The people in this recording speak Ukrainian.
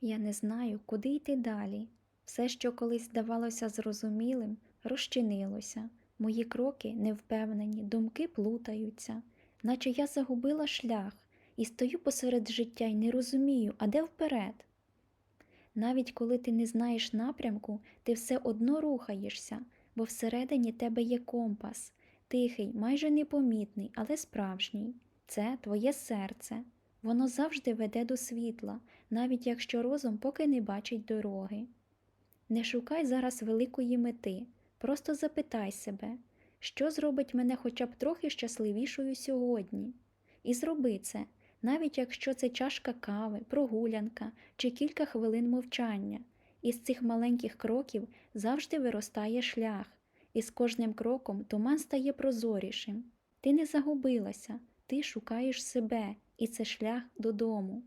Я не знаю, куди йти далі. Все, що колись здавалося зрозумілим, розчинилося. Мої кроки невпевнені, думки плутаються, наче я загубила шлях і стою посеред життя і не розумію, а де вперед. Навіть коли ти не знаєш напрямку, ти все одно рухаєшся, бо всередині тебе є компас, тихий, майже непомітний, але справжній. Це твоє серце. Воно завжди веде до світла, навіть якщо розум поки не бачить дороги. Не шукай зараз великої мети, просто запитай себе, що зробить мене хоча б трохи щасливішою сьогодні. І зроби це, навіть якщо це чашка кави, прогулянка чи кілька хвилин мовчання. Із цих маленьких кроків завжди виростає шлях, і з кожним кроком туман стає прозорішим. Ти не загубилася, ти шукаєш себе, і це шлях додому.